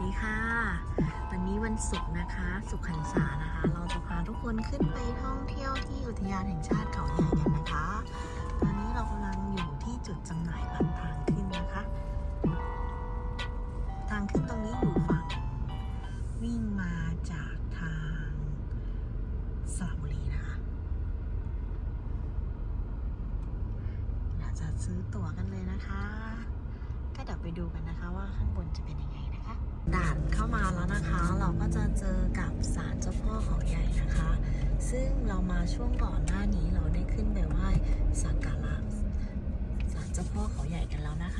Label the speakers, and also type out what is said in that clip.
Speaker 1: ดีค่ะ วันนี้วันศุกร์นะคะสุขหันษานะคะ เราจะพาทุกคนขึ้นไปท่องเที่ยวที่อุทยานแห่งชาติเขาใหญ่กันนะคะ ตอนนี้เรากำลังอยู่ที่จุดจำหน่ายบัตรทางขึ้นนะคะ ทางขึ้นตรงนี้อยู่ฝั่งวิ่งมาจากทางสระบุรีนะคะ เราจะซื้อตั๋วกันเลยนะคะก็เดี๋ยวไปดูกันนะคะว่าข้างบน ด่านเข้ามาแล้วนะคะ เราก็จะเจอกับศาลเจ้าพ่อเขาใหญ่นะคะ ซึ่งเรามาช่วงก่อนหน้านี้เราได้ขึ้นไปไหว้สักการะศาลเจ้าพ่อเขาใหญ่กันแล้วนะคะ